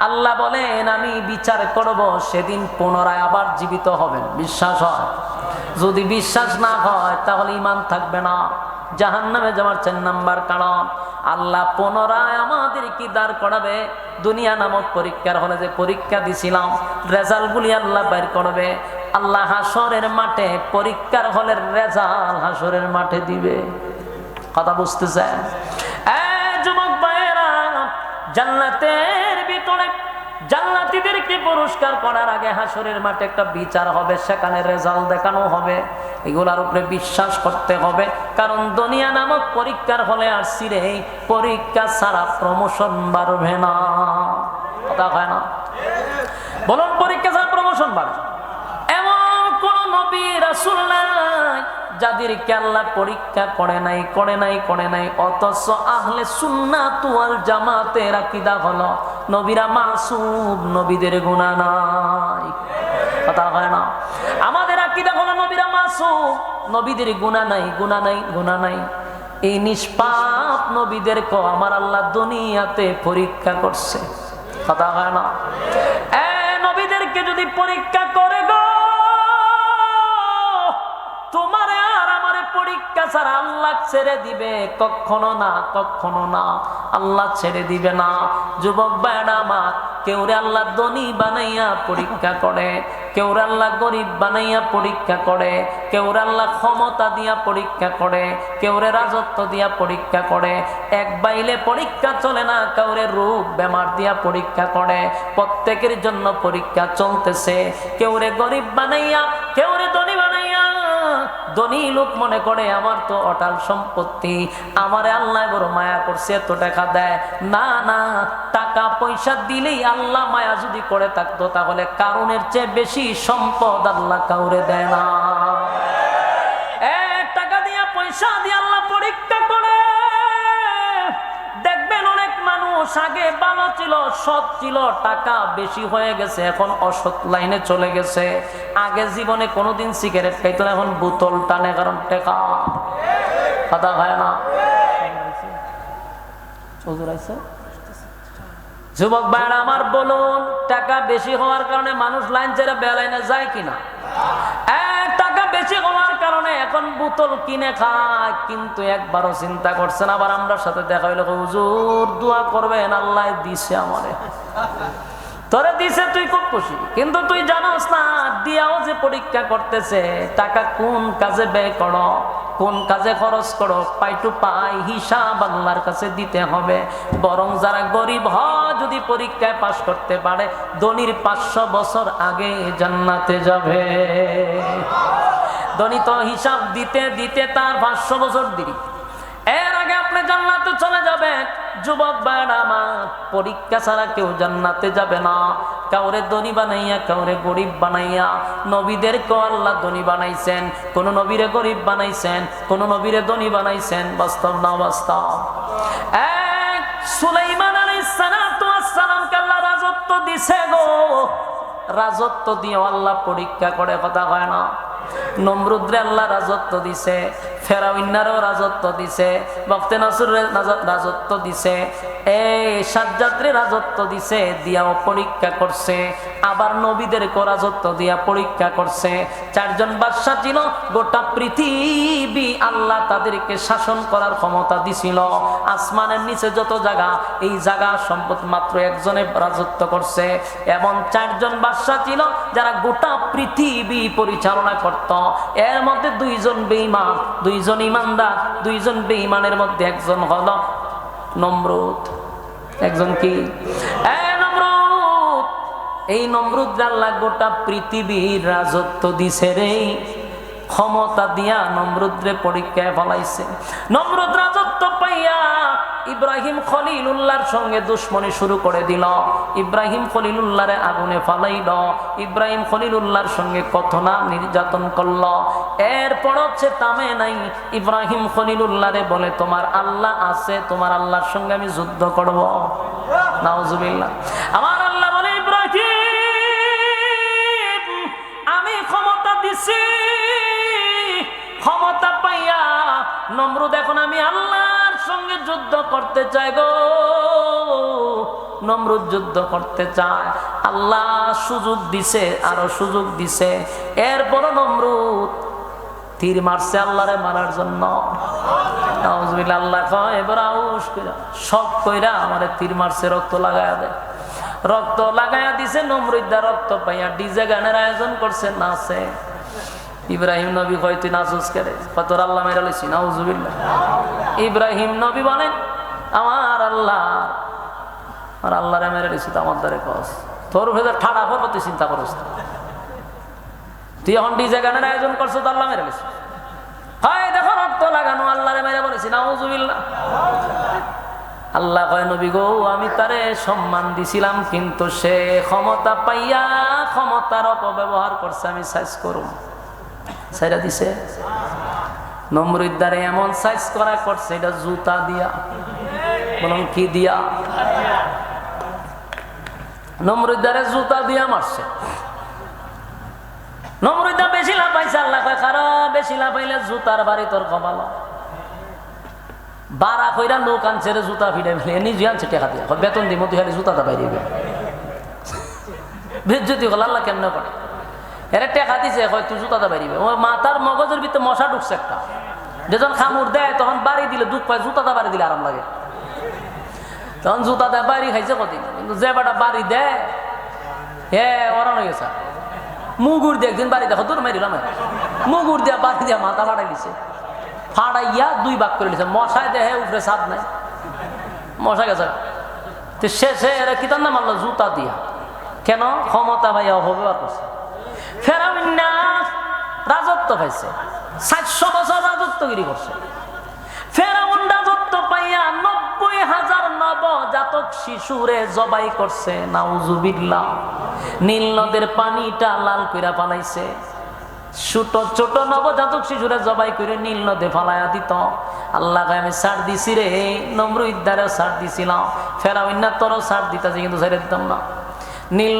আল্লাহ বলেন, আমি বিচার করব, সেদিন পুনরায় আবার জীবিত হবেন। বিশ্বাস হয়? যদি বিশ্বাস না হয়, তাহলে ইমান থাকবে না। জাহান নামে যাওয়ার চার নাম্বার কারণ, আল্লাহ পুনরায় আমাদের কি দাঁড় করাবে। দুনিয়া নামক পরীক্ষার হলে যে পরীক্ষা দিছিলাম, রেজাল্টগুলি আল্লাহ বের করবে। আল্লাহ হাসরের মাঠে পরীক্ষার হলের রেজাল্ট হাসরের মাঠে দিবে। কথা বুঝতে এ যুবক ভাইয়েরা, জান্নাতের ভিতরে জান্নাতীদেরকে পুরস্কার করার আগে হাসরের মাঠে একটা বিচার হবে, সেখানে রেজাল্ট দেখানো হবে। এগুলার উপরে বিশ্বাস করতে হবে। কারণ দুনিয়া নামক পরীক্ষার হলে আর সিরে পরীক্ষা ছাড়া প্রমোশন বাড়বে না। কথা হয় না? বলুন, পরীক্ষা ছাড়া প্রমোশন বাড়বে এমন কোন নবী, রাসূল যাদেরকে আল্লাহ পরীক্ষা করে নাই করে নাই করে নাই, অথচ আহলে সুন্নাত ওয়াল জামাতের হলো নবীরা মাসুম, নবীদের গুনাহ নাই। কথা হয় না। আমাদের আকীদা হলো নবীরা মাসুম, নবীদের গুনাহ নাই গুনাহ নাই গুনাহ নাই। এই নিষ্পাপ আমার আল্লাহ দুনিয়াতে পরীক্ষা করছে। কথা হয় না। এ নবীদেরকে যদি পরীক্ষা করে গো, তোমার পরীক্ষা ছাড়া আল্লাহ ছেড়ে দিবে। কখনো না কখনো না। আল্লাহ ছেড়ে দিবে না। যুবক বায়না আমার কেউরে আল্লাহ ধনী বানাইয়া পরীক্ষা করে কেউরে আল্লাহ গরিব বানাইয়া পরীক্ষা করে কেউরে আল্লাহ ক্ষমতা দিয়া পরীক্ষা করে কেউরে রাজত্ব দিয়া পরীক্ষা করে। এক বাইলে পরীক্ষা চলে না, কাউরে রূপ বেমার দিয়া পরীক্ষা করে। প্রত্যেকের জন্য পরীক্ষা চলতেছে। কেউরে গরিব বানাইয়া কেউরে ধনী বানাইয়া ধনী লোক মনে করে, আমার তো অটাল সম্পত্তি, আমারে আল্লাহ বড় মায়া করছে, এত টাকা দেয়। না না, টাকা পয়সা দিলেই আল্লাহ মায়া যদি করে থাকতো, তাহলে কারণের চেয়ে বেশি সম্পদ আল্লাহ কাউরে দেয় না। টাকা দিয়া, পয়সা দিয়ে আল্লাহ পরীক্ষা মানুষ আগে ভালো ছিল, সৎ ছিল, টাকা বেশি হয়ে গেছে, এখন অসৎ লাইনে চলে গেছে। আগে জীবনে কোনোদিন সিগারেট খাইতো না, এখন বোতল টানে, কারণ টেকা। কথা খায় না। যুবক ভাইরা আমার বলুন, টাকা বেশি হওয়ার কারণে মানুষ লাইন ছেড়ে বেলাইনে যায় কিনা? বেশি হওয়ার কারণে এখন বোতল কিনে খায়, কিন্তু একবারও চিন্তা করছেন আবার আমরা সাথে দেখা হইল হুজুর, দোয়া করবেন, আল্লাহ দিছে আমারে। তোরে দিছে, তুই খুব খুশি। কিন্তু তুই জানোস না, দিয়াও যে পরীক্ষা করতেছে, টাকা কোন কাজে ব্যয় করো, কোন কাজে খরচ করো, পাই টু পাই হিসাব আল্লাহর কাছে দিতে হবে। বরং যারা গরিব হ যদি পরীক্ষায় পাশ করতে পারে, ধনির পাঁচশো বছর আগে জান্নাতে যাবে। ধনী তো হিসাব দিতে দিতে তার পাঁচশো বছর দিবি এর আগে আপনি জান্নাতে চলে যাবেন। যুবক আমার, পরীক্ষা ছাড়া কেউ জান্নাতে যাবে না। কাউরে ধনী বানাইয়া, কাউরে গরিব বানাইয়া। নবীদের আল্লাহ ধনী বানাইছেন, কোন নবীরে গরিব বানাইছেন, কোন নবীরে ধনী বানাইছেন, বাস্তব না বাস্তব? এক, সুলাইমান আলাইহিস সালাতু ওয়াস সালামকে আল্লাহ রাজত্ব দিছে গো। রাজত্ব দিয়ে আল্লাহ পরীক্ষা করে, কথা হয় না। নমরুদ্রে আল্লাহ রাজত্ব দিছে ফেরাউন্নারও রাজত্ব দিছে বক্তে নাসুরের রাজত্ব দিছে, এই সাজ্জাত্রে রাজত্ব দিছে, দিয়াও পরীক্ষা করছে, আবার নবীদেরকে রাজত্ব দিয়া পরীক্ষা করছে, চারজন বাদশাহ ছিল, গোটা পৃথিবী আল্লাহ তাদেরকে শাসন করার ক্ষমতা দিছিল, আসমানের নিচে যত জায়গা, এই জায়গা সম্পদ মাত্র একজনে রাজত্ব করছে এবং চারজন বাদশাহ ছিল, যারা গোটা পৃথিবী পরিচালনা করত। এর মধ্যে দুইজন বেঈমান, দুইজন ইমানদার দুইজন বেঈমানের মধ্যে একজন হলো নমরুদ। একজন কি? এই নমরুদ আল্লাহ গোটা পৃথিবীর রাজত্ব দিছে রে। ক্ষমতা দিয়া নমরুদ্রে পরীক্ষায় ফলাইছে। নমরুদ রাজত্ব পাইয়া ইব্রাহিম খলিলুল্লাহর সঙ্গে দুশ্মনী শুরু করে দিল। ইব্রাহিম খলিলুল্লাহরে আগুনে ফালাইল। ইব্রাহিম খলিলুল্লাহর সঙ্গে কত না, নির্যাতন করল। এরপর হচ্ছে তামে নাই। ইব্রাহিম খলিলুল্লাহরে বলে, তোমার আল্লাহ আছে, তোমার আল্লাহর সঙ্গে আমি যুদ্ধ করব। নাউজুবিল্লাহ। আমার আল্লাহ বলে, ইব্রাহিম, আমি ক্ষমতা দিছি। ক্ষমতা পাইয়া নমরুদ, এখন আমি আল্লাহর সঙ্গে যুদ্ধ করতে চাই গো। নমরুদ যুদ্ধ করতে চায়। আল্লাহ সুযোগ দিছে, আরও সুযোগ দিছে। এরপরও নমরুদ তীর মারছে আল্লাহরে মারার জন্য। আল্লাহ এবার আউস কইরা সব কইরা আমারে তীর মারছে, রক্ত লাগায়া দেয় রক্ত লাগায়া দিছে নমরুদ্দা রক্ত পাইয়া ডিজে গানের আয়োজন করছে, নাচে। ইব্রাহিম নবী কয় তুই নাচুস কেড়ে কত আল্লাহ মেরা লইছি, নাউজুবিল্লাহ। ইব্রাহিম নবী বলেন, আমার আল্লাহ আর আল্লাহরে মেরে দিছি তো আমার দ্বারে কস। তোর ভেতর ঠাড়া করব তুই চিন্তা করস। তুই এখন ডিজে গানের আয়োজন করছ তো আল্লাহ মেরে দিছি হয়, দেখো রক্ত লাগানো, আল্লাহরে মেরে বলেছি, নাউজুবিল্লাহ। আল্লাহ কয়, নবী গো, আমি তারে সম্মান দিছিলাম, কিন্তু সে ক্ষমতা পাইয়া ক্ষমতার অপব্যবহার করছে, আমি সাইজ করুম। সাইরা দিছে। নম্রিদ্দারে এমন সাইজ করা করছে, এটা জুতা দিয়া বলুন কি দিয়া নম্রিদ্দারে জুতা দিয়া মারছে। আল্লাহ জুতা ফিরে ফেলে বেতন দিব তুই খালি জুতাটা হল, আল্লাহ কেমনে করে? এরা টেকা দিছে হয় তুই জুতাটা বাইরিবে ও মাথার মগজের ভিতরে মশা ঢুকছে একটা। যেজন খামুর দেয়, তখন বাড়ি দিলে দুঃখ পায়, জুতাটা বাড়ি দিলে আরাম লাগে। তখন জুতা জুতাটা বাড়ি খাইছে কদিন। কিন্তু যে বেটা বাড়ি দেয়, হে ওরান হয়ে গেছে। মুগুর দিয়ে একদিন বাড়ি দেখো, দূর মেরিলাম মুগুর দিয়া বাড়ি দিয়া মাথা ফাটাই দিছে। ফাটাইয়া দুই ভাগ করে দিছে। মশায় দেহে উপরে সাদ নাই। মশা গেছে। তো শেষে এরা কি তার নাম আনলো? জুতা দিয়া। কেন? ক্ষমতা ভাইয়া অপব্যবহার করছে। ফেরাউন্না রাজত্ব পাইছে। সাতশো বছর রাজত্বগিরি করছে। ফেরাউন রাজত্ব পাইয়া নব্বই হাজার নবজাতক শিশুরে জবাই করছে, নাউজুবিল্লাহ। নীল নদের পানিটা লাল কইরা পালাইছে ছোট ছোট নবজাতক শিশুরা জবাই করে নীল নদে ফালাইয়া দিত। আল্লাহ আমি সার দিছি রে নম্র সার দিছিলাম। ফেরাউন্না তোরও সার কিন্তু ছেড়ে দিতাম না। নীল